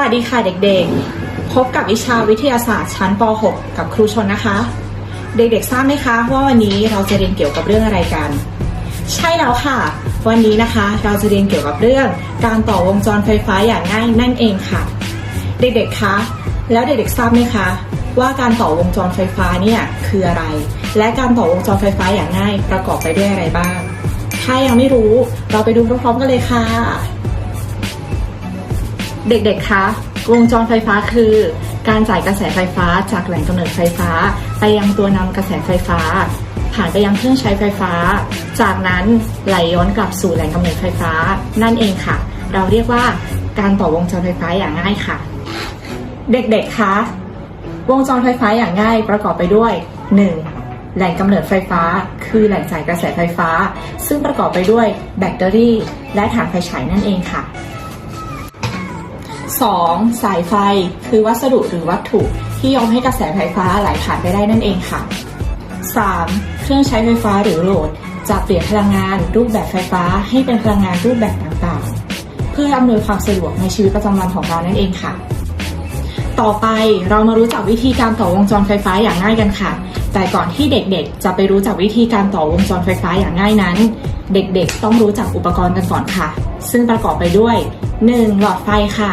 วัสดีค่ะเด็กๆ พบกับวิชาวิทยาศาสตร์ชั้นป .6 กับครูชนนะคะ เด็กๆทราบไหมคะว่าวันนี้เราจะเรียนเกี่ยวกับเรื่องอะไรกัน ใช่แล้วค่ะ วันนี้นะคะเราจะเรียนเกี่ยวกับเรื่อง การต่อวงจรไฟฟ้าอย่างง่ายนั่นเองค่ะ เด็กๆคะแล้วเด็กๆทราบไหมคะ ว่าการต่อวงจรไฟฟ้าเนี่ยคืออะไร และการต่อวงจรไฟฟ้าอย่างง่ายประกอบไปด้วยอะไรบ้าง ถ้ายังไม่รู้เราไปดูพร้อมๆกันเลยค่ะ เด็กๆ คะ วงจรไฟฟ้าคือ การจ่ายกระแสไฟฟ้าจากแหล่งกำเนิดไฟฟ้า ไปยังตัวนำกระแสไฟฟ้า ผ่านไปยังเครื่องใช้ไฟฟ้า จากนั้นไหลย้อนกลับสู่แหล่งกำเนิดไฟฟ้า นั่นเองค่ะ เราเรียกว่าการต่อวงจรไฟฟ้าอย่างง่ายค่ะ เด็กๆ คะ วงจรไฟฟ้าอย่างง่ายประกอบไปด้วย 1. แหล่งกำเนิดไฟฟ้า คือแหล่งจ่ายกระแสไฟฟ้า ซึ่งประกอบไปด้วยแบตเตอรี่ และถ่านไฟฉายนั่นเองค่ะ 2. สายไฟ คือวัสดุหรือวัตถุที่ยอมให้กระแสไฟฟ้าไหลผ่านไปได้นั่นเองค่ะ 3. เครื่องใช้ไฟฟ้าหรือโหลดจะเปลี่ยนพลังงานรูปแบบไฟฟ้าให้เป็นพลังงานรูปแบบต่างๆ เพื่ออำนวยความสะดวกในชีวิตประจำวันของเรานั่นเองค่ะ ต่อไปเรามารู้จักวิธีการต่อวงจรไฟฟ้าอย่างง่ายกันค่ะ แต่ก่อนที่เด็กๆ จะไปรู้จักวิธีการต่อวงจรไฟฟ้าอย่างง่ายนั้น เด็กๆ ต้องรู้จักอุปกรณ์กันก่อนค่ะ ซึ่งประกอบไปด้วย 1. หลอดไฟค่ะ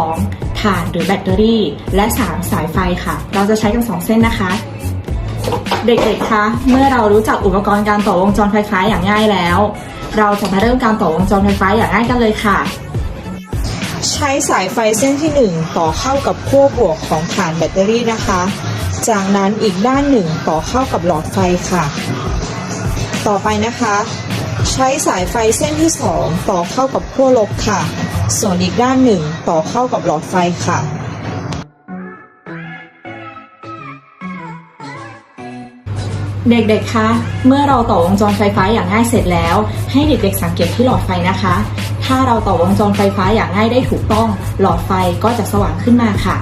2. ถ่านหรือแบตเตอรี่ และ 3. สายไฟค่ะ เราจะใช้กัน 2 เส้นนะคะ เด็กๆ คะ เมื่อเรารู้จักอุปกรณ์การต่อวงจรไฟฟ้าอย่างง่ายแล้ว เราจะมาเริ่มการต่อวงจรไฟฟ้าอย่างง่ายกันเลยค่ะ ใช้สายไฟเส้นที่ 1 ต่อเข้ากับขั้วบวกของฐานแบตเตอรี่นะคะ จากนั้นอีกด้านหนึ่งต่อเข้ากับหลอดไฟค่ะ ต่อไปนะคะ ช้สายไฟเส้นที่ 2 ต่อเข้ากับขั้วลบค่ะ ส่วนอีกด้านหนึ่งต่อเข้ากับหลอดไฟค่ะเด็กๆ คะ เมื่อเราต่อวงจรไฟฟ้าอย่างง่ายเสร็จแล้ว ให้เด็กๆ สังเกตที่หลอดไฟนะคะ ถ้าเราต่อวงจรไฟฟ้าอย่างง่ายได้ถูกต้อง หลอดไฟก็จะสว่างขึ้นมาค่ะ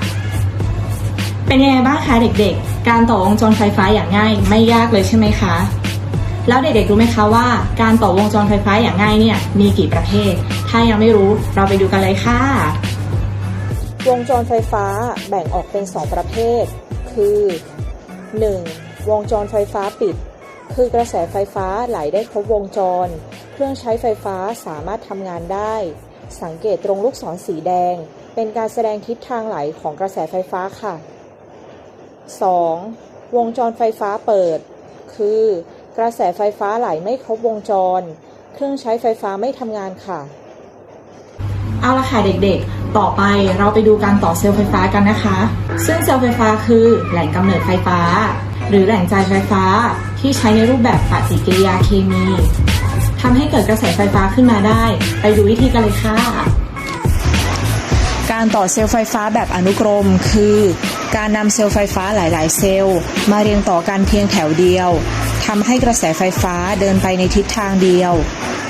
เป็นยังไงบ้างคะเด็กๆ การต่อวงจรไฟฟ้าอย่างง่ายไม่ยากเลยใช่ไหมคะ แล้วเด็กๆรู้ไหมคะว่าการต่อวงจรไฟฟ้าอย่างง่ายเนี่ยมีกี่ประเภท ถ้ายังไม่รู้เราไปดูกันเลยค่ะ วงจรไฟฟ้าแบ่งออกเป็น 2 ประเภท คือ 1. วงจรไฟฟ้าปิด คือกระแสไฟฟ้าไหลได้ครบวงจร เครื่องใช้ไฟฟ้าสามารถทำงานได้ สังเกตตรงลูกศรสีแดง เป็นการแสดงทิศทางไหลของกระแสไฟฟ้าค่ะ 2. วงจรไฟฟ้าเปิด คือ กระแสไฟฟ้าไหลไม่ครบวงจร เครื่องใช้ไฟฟ้าไม่ทำงานค่ะ เอาละค่ะเด็กๆ ต่อไปเราไปดูการต่อเซลล์ไฟฟ้ากันนะคะ ซึ่งเซลล์ไฟฟ้าคือแหล่งกำเนิดไฟฟ้า หรือแหล่งจ่ายไฟฟ้าที่ใช้ในรูปแบบปฏิกิริยาเคมีทำให้เกิดกระแสไฟฟ้าขึ้นมาได้ ไปดูวิธีกันเลยค่ะการต่อเซลล์ไฟฟ้าแบบอนุกรม คือ การนำเซลล์ไฟฟ้าหลาย ๆ เซลล์ มาเรียงต่อกันเพียงแถวเดียวทำให้กระแสไฟฟ้าเดินไปในทิศทางเดียว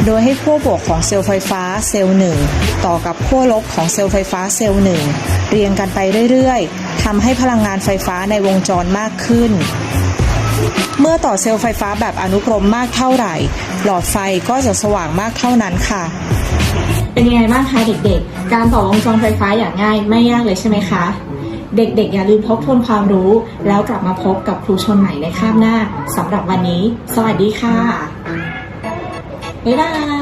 โดยให้ขั้วบวกของเซลล์ไฟฟ้าเซลล์หนึ่งต่อกับขั้วลบของเซลล์ไฟฟ้าเซลล์หนึ่งเรียงกันไปเรื่อย ๆทำให้พลังงานไฟฟ้าในวงจรมากขึ้น เมื่อต่อเซลล์ไฟฟ้าแบบอนุกรมมากเท่าไหร่ หลอดไฟก็จะสว่างมากเท่านั้นค่ะเป็นยังไงบ้างคะเด็กๆ การต่อวงจรไฟฟ้าอย่างง่ายไม่ยากเลยใช่ไหมคะ เด็กๆ อย่าลืมทบทวนความรู้ แล้วกลับมาพบกับครูชนใหม่ในคาบหน้าสำหรับวันนี้ สวัสดีค่ะ บ๊ายบาย